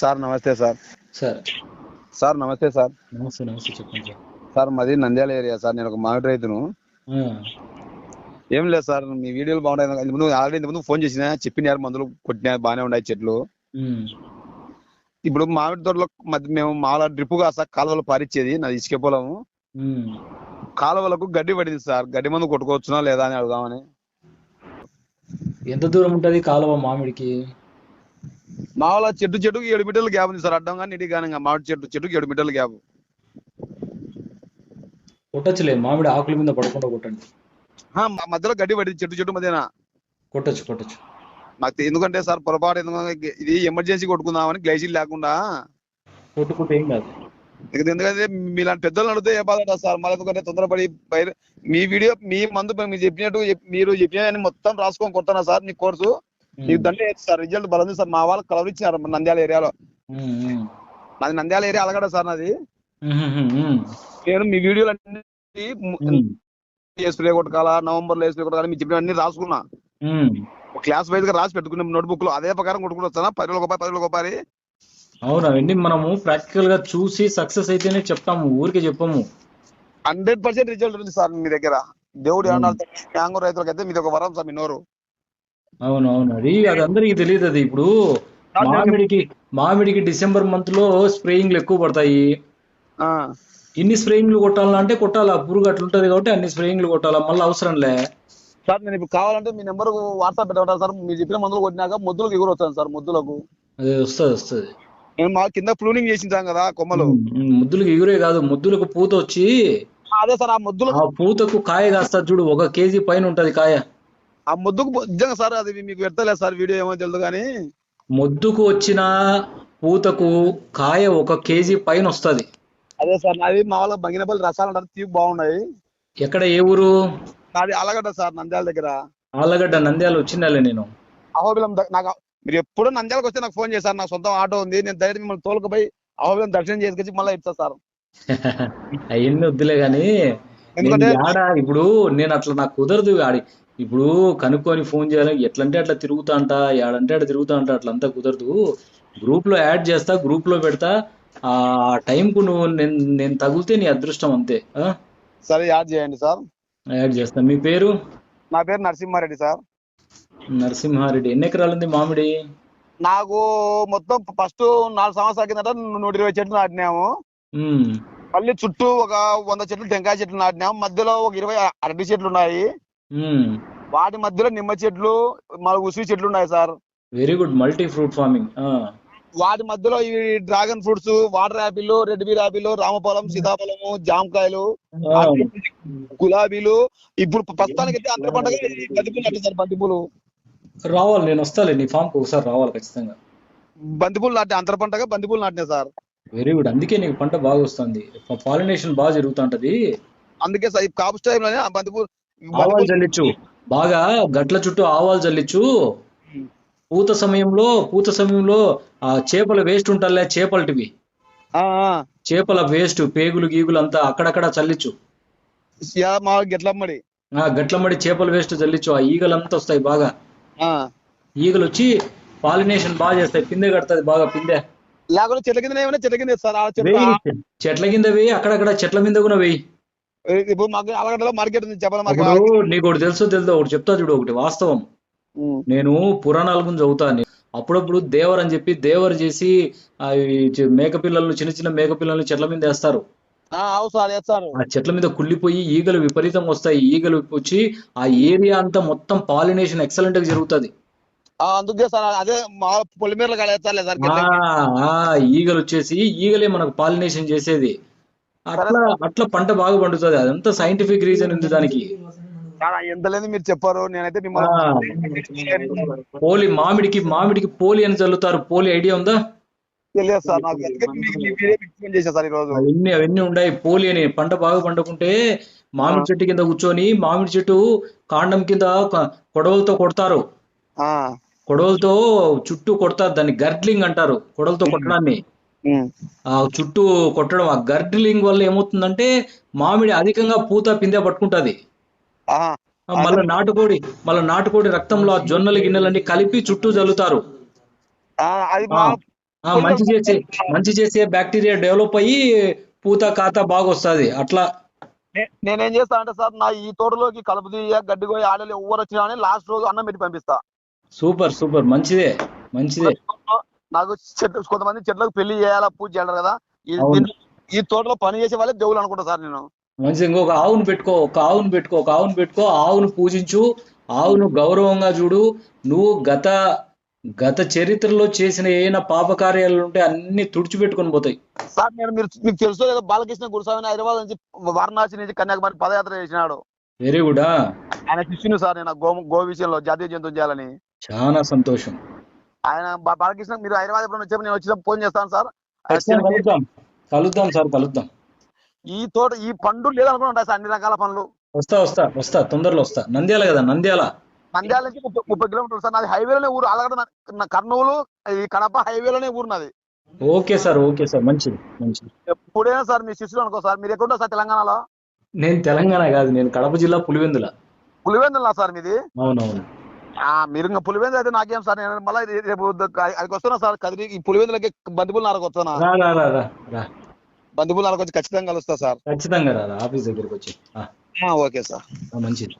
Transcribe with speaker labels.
Speaker 1: Sir నమస్తే sir.
Speaker 2: Sir.
Speaker 1: Sir నమస్తే sir.
Speaker 2: నమస్తే నమస్తే చెప్పండి సార్.
Speaker 1: సార్ మాది నంద్యాల ఏరియా సార్. నేను ఒక మామిడి రైతును. ఏం లేదు సార్ మీ వీడియోలు బాగున్నాయి. ఇంత ముందు ఆల్రెడీ ఇంత ముందు ఫోన్ చేసిన చెప్పినారు మందులు కొట్టినా బాగానే ఉన్నాయి చెట్లు. ఇప్పుడు మామిడి తోటలో మధ్య మేము మామూలుగా డ్రిప్ సార్ కాలువలు పారిచ్చేది నాది ఇసుక పొలము. కాలువలకు గడ్డి పడింది సార్. గడ్డి మందు కొట్టుకోవచ్చునా లేదా అని అడుగుదామని.
Speaker 2: ఎంత దూరం ఉంటది కాలువ మామిడికి?
Speaker 1: మామూలుగా చెట్టు చెట్టుకి ఏడు మీటర్ల గ్యాప్ ఉంది సార్. అడ్డం కానీ ఇటు కానీ మామిడి చెట్టు చెట్టుకి ఏడు మీటర్ల గ్యాప్.
Speaker 2: కొట్టచ్చులే. మామిడి ఆకుల మీద పడకుండా కొట్టండి.
Speaker 1: మధ్యలో గడ్డి పడింది చెట్టు చెట్టు మధ్యన.
Speaker 2: కొట్టచ్చు కొట్టచ్చు.
Speaker 1: నాకు ఎందుకంటే సార్ పొరపాటు ఎందుకంటే ఇది ఎమర్జెన్సీ కొట్టుకుందామని గ్లైసిల్ లేకుండా.
Speaker 2: కొట్టుకుంటే ఏం కాదు.
Speaker 1: ఎందుకంటే మీలాంటి పెద్దలు అడిగితే ఏ బాధ సార్. మళ్ళీ ఎందుకంటే తొందరపడి మీ వీడియో మీ మందు మీరు చెప్పినట్టు చెప్- మీరు చెప్పిన మొత్తం రాసుకొని కొడతానా సార్ నీ కోర్సు? దండే సార్? రిజల్ట్ బలం సార్. మా వాళ్ళు కలర్ ఇచ్చినారు మన నంద్యాల ఏరియాలో. నాది నంద్యాల ఏరియా అలగడ సార్ నాది. నేను మీ వీడియోలు అన్ని
Speaker 2: ఉమ్,
Speaker 1: స్ప్రే కొట్టకాలా నవంబర్లో స్ప్రే కొట్టకాలా మీరు చెప్పిన అన్ని రాసుకున్నా. క్లాస్ వైజ్గా రాసి పెట్టుకున్న నోట్బుక్లో అదే ప్రకారం వస్తానా? పది రోజులు గొప్ప పది రోజులు
Speaker 2: అవును? అవన్నీ మనము ప్రాక్టికల్గా చూసి సక్సెస్ అయితేనే చెప్తాము. ఊరికే చెప్పము.
Speaker 1: హండ్రెడ్ పర్సెంట్ రిజల్ట్ ఉంది సార్ మీ దగ్గర. దేవుడు. ఏమన్నా మ్యాంగో రైతులకైతే మీది ఒక వరం సార్ మీ నోరు.
Speaker 2: అవును అవును అది అది అందరికి తెలియదు అది ఇప్పుడు మామిడికి మామిడికి డిసెంబర్ మంత్లో స్ప్రేయింగ్లు ఎక్కువ పడతాయి.
Speaker 1: ఆ,
Speaker 2: ఇన్ని స్ప్రేయింగ్లు కొట్టాలా అంటే కొట్టాలా? పురుగు అట్లుంటది కాబట్టి అన్ని స్ప్రేయింగ్లు కొట్టాలా? మళ్ళీ అవసరంలే.
Speaker 1: సార్ నేను ఇప్పుడు కావాలంటే మీ నెంబర్ వాట్సాప్ పెట్టమంటారు సార్. మీరు చెప్పిన మందులు కొట్టినాక ముద్దులకు ఎగురు వస్తాను సార్ ముద్దులకు.
Speaker 2: అది వస్తుంది వస్తుంది.
Speaker 1: నేను మా కింద ఫ్లూనింగ్ చేసించాం కదా కొమ్మలు.
Speaker 2: ముద్దులకు ఎగురే కాదు. ముద్దులకు పూత వచ్చి
Speaker 1: అదే సార్ ఆ ముద్దులు
Speaker 2: ఆ పూతకు కాయ కాస్తా చూడు. ఒక కేజీ పైన ఉంటది కాయ.
Speaker 1: ఆ ముద్దుకు నిజంగా సార్ అది మీకు పెడతలేదు సార్ వీడియో ఏమో తెలియదు కానీ.
Speaker 2: ముద్దుకు వచ్చిన పూతకు కాయ ఒక కేజీ పైన వస్తది.
Speaker 1: అదే సార్ నాది మా వాళ్ళ బంగినపల్లి రసాలు అంటారు తీపి బాగున్నాయి.
Speaker 2: ఎక్కడ ఏ ఊరు?
Speaker 1: నాది అలగడ్డ సార్ నంద్యాల దగ్గర.
Speaker 2: ఆళ్ళగడ్డ నంద్యాల వచ్చిండాలే నేను.
Speaker 1: అహోబిలం ద- నాకు మీరు ఎప్పుడు నంద్యాలకు వస్తే నాకు ఫోన్ చేశారు నాకు సొంతం ఆటో ఉంది నేను డైరెక్ట్ మిమ్మల్ని తోలుకుపోయి అహోబిలం దర్శనం చేసుకొచ్చి మళ్ళీ ఇస్తా సార్.
Speaker 2: అవన్నీ వద్దులే గాని నేను
Speaker 1: ఎందుకంటే
Speaker 2: యాడ ఇప్పుడు నేను అట్లా నాకు కుదరదు ఆడి ఇప్పుడు కనుక్కొని ఫోన్ చేయాలి. ఎట్లంటే అట్లా తిరుగుతా అంట యాడంటే అట్లా తిరుగుతా అంట అట్లంతా కుదరదు. గ్రూప్లో యాడ్ చేస్తా గ్రూప్లో పెడతా. ఆ టైంకు నువ్వు నేను నేను తగిలితే నీ అదృష్టం అంతే?
Speaker 1: సరే యాడ్ చేయండి సార్.
Speaker 2: యాడ్ చేస్తా. మీ పేరు?
Speaker 1: నా పేరు నరసింహారెడ్డి సార్.
Speaker 2: నరసింహారెడ్డి. ఎన్ని ఎకరాలు ఉంది మామిడి?
Speaker 1: నాకు మొత్తం ఫస్ట్ నాలుగు సంవత్సరాల కిందట నూట ఇరవై చెట్లు నాటినాము. మళ్ళీ చుట్టూ ఒక వంద చెట్లు టెంకాయ చెట్లు నాటినాము. మధ్యలో ఒక ఇరవై అరటి చెట్లు ఉన్నాయి. వాటి మధ్యలో నిమ్మ చెట్లు మన ఉసిరి చెట్లు ఉన్నాయి sir.
Speaker 2: Very good multi fruit farming
Speaker 1: వాటి మధ్యలో ఈ dragon fruits water apple red ber apple రామఫలం సీతాఫలము జామకాయలు గులాబీలు. ఇప్పుడు ప్రస్తుతానికి అయితే అందరి పంటగా ఈ బంతిపూలు సార్ బంతిపూలు.
Speaker 2: రావాలి. నేను వస్తాలే. నీ ఫామ్కు ఒకసారి రావాలి ఖచ్చితంగా.
Speaker 1: బంతిపూలు నాటే అంతర పంటగా బంతిపూలు నాటినాయి సార్.
Speaker 2: వెరీ గుడ్ అందుకే నీకు పంట బాగా వస్తుంది. పాలినేషన్ బాగా జరుగుతుంటది.
Speaker 1: అందుకే సార్ ఈ కాపు టైం లోనే ఆ బంతిపూలు
Speaker 2: ఆవాలు జల్లిచ్చు. బాగా గట్ల చుట్టూ ఆవాలు జల్లిచ్చు. పూత సమయంలో పూత సమయంలో ఆ చేపల వేస్ట్ ఉంటలే చేపలటివి. చేపల వేస్ట్ పేగులు గీగులు అంతా అక్కడక్కడ చల్లిచ్చు.
Speaker 1: గెట్లమ్మడి.
Speaker 2: ఆ గట్లమడి చేపల వేస్ట్ చల్లిచ్చు ఆ ఈగలంతా వస్తాయి బాగా. ఈగలు వచ్చి పాలినేషన్ బాగా చేస్తాయి. పిందె కడుతుంది బాగా పిందె.
Speaker 1: లేకపోతే చెట్ల కింద చెట్ల కింద చెట్ల
Speaker 2: కింద వెయ్యి అక్కడక్కడ చెట్ల మీద కూడా వెయ్యి
Speaker 1: ఇప్పుడు మాకు అలగడ్డలో మార్కెట్ ఉంది చెప్పాలి మార్కెట్
Speaker 2: నీకు ఒకటి తెలుసో తెలుదో ఒకటి చెప్తా చూడు ఒకటి వాస్తవం. నేను పురాణాల గురించి చదువుతాను అప్పుడప్పుడు దేవర్ అని చెప్పి దేవర్ చేసి ఆ ఈ చి- మేకపిల్లలు చిన్న చిన్న మేకపిల్లల్ని చెట్ల మీద వేస్తారు.
Speaker 1: ఆ,
Speaker 2: చెట్ల మీద కుళ్ళిపోయి ఈగలు విపరీతంగా వస్తాయి. ఈగలు వచ్చి ఆ ఏరియా అంతా మొత్తం పాలినేషన్ ఎక్సలెంట్గా జరుగుతుంది.
Speaker 1: ఆ, అందుకే సార్ అదే మా పొలిమేరలు
Speaker 2: ఈగలు వచ్చేసి ఈగలే మనకు పాలినేషన్ చేసేది. అట్లా అట్లా పంట బాగా పండుతుంది. అదంతా సైంటిఫిక్ రీజన్ ఉంది దానికి.
Speaker 1: చాలా ఎంత లేదు మీరు చెప్పారు. నేనైతే
Speaker 2: పోలి మామిడికి మామిడికి పోలి అని చల్లుతారు. పోలి ఐడియా ఉందా?
Speaker 1: తెలియదు సార్. నాకు సార్ ఈరోజు.
Speaker 2: అవన్నీ అవన్నీ ఉన్నాయి పోలి అని పంట బాగా పండుకుంటే మామిడి చెట్టు కింద కూర్చొని మామిడి చెట్టు కాండం కింద కొడవలతో కొడతారు. కొడవలతో చుట్టూ కొడతారు. దాన్ని గర్డ్లింగ్ అంటారు. కొడవలతో కొట్టడాన్ని. చుట్టూ కొట్టడం ఆ గర్డ్లింగ్ వల్ల ఏమవుతుందంటే మామిడి అధికంగా పూత పిందె పట్టుకుంటది. మళ్ళా నాటుకోడి మళ్ళా నాటుకోడి రక్తంలో ఆ జొన్నలు గిన్నెలన్నీ కలిపి చుట్టూ
Speaker 1: ఆ,
Speaker 2: మంచి చేసే మంచి చేసే బ్యాక్టీరియా డెవలప్ అయ్యి పూత కాత బాగా వస్తుంది అట్లా
Speaker 1: నేనేం చేస్తా అంటే సార్ నా ఈ తోటలోకి కలుపు తీయ గడ్డి కోయి ఆడలు ఎవరు వచ్చినా లాస్ట్ రోజు అన్నం పెట్టి పంపిస్తా.
Speaker 2: Super super. మంచిదే మంచిదే.
Speaker 1: నాకు చెట్టు కొంతమంది చెట్లకు పెళ్ళి చేయాలా పూజ చేయాలి కదా. ఈ తోటలో పని చేసే వాళ్ళే దేవుళ్ళు అనుకుంటా సార్ నేను.
Speaker 2: మంచిది ఇంకొక ఆవును పెట్టుకో ఒక ఆవును పెట్టుకో ఒక ఆవును పెట్టుకో ఆవును పూజించు ఆవును గౌరవంగా చూడు. నువ్వు గత గత చరిత్రలో చేసిన ఏమైనా పాపకార్యాలు ఉంటే అన్ని తుడిచిపెట్టుకొని పోతాయి.
Speaker 1: సార్ నేను మీరు మీకు తెలుసో కదా బాలకృష్ణ గురుస్వామిని హైదరాబాద్ నుంచి వారణాసి నుంచి కన్యాకుమారి పదయాత్ర చేసినాడు.
Speaker 2: వెరీ గుడ్
Speaker 1: ఆయన శిష్యుని సార్ నేను గో గో విషయంలో జాతీయ జంతువు చేయాలని.
Speaker 2: చాలా సంతోషం.
Speaker 1: ఆయన బా- బాలకృష్ణ మీరు హైదరాబాద్ ఎప్పుడైనా వచ్చేప్పుడు నేను వచ్చినప్పుడు ఫోన్ చేస్తాను సార్.
Speaker 2: కలుద్దాం. సార్ కలుద్దాం.
Speaker 1: ఈ తోట ఈ పండు లేదనుకుని ఉంటాయి సార్ అన్ని రకాల పండ్లు.
Speaker 2: వస్తా వస్తా వస్తా తొందరలో వస్తా. నంద్యాల కదా నంద్యాల.
Speaker 1: నంద్యాల నుంచి ముప్పై కిలోమీటర్లు సార్. నాది హైవేలోనే ఊరు అలాగే నా కర్నూలు ఈ కడప హైవేలోనే ఊరు నాది.
Speaker 2: ఓకే సార్ ఓకే సార్ మంచిది మంచిది.
Speaker 1: ఎప్పుడైనా సార్ మీ శిష్యులు అనుకో సార్ మీరు ఎక్కడ సార్ తెలంగాణలో?
Speaker 2: నేను తెలంగాణ కాదు నేను కడప జిల్లా పులివెందుల.
Speaker 1: పులివెందులా సార్ మీది?
Speaker 2: అవునవును.
Speaker 1: మీరు ఇంకా పులివెందులు అయితే నాకేం సార్ నేను మళ్ళీ రేపు అది వస్తున్నా సార్ కదిరి ఈ పులివెందులకి బంతిపూలు నారకు వస్తున్నా బంతిపూలు నారకు వచ్చి ఖచ్చితంగా కలుస్తా సార్.
Speaker 2: ఖచ్చితంగా రా ఆఫీస్ దగ్గరికి వచ్చి.
Speaker 1: Okay sir.
Speaker 2: మంచిది.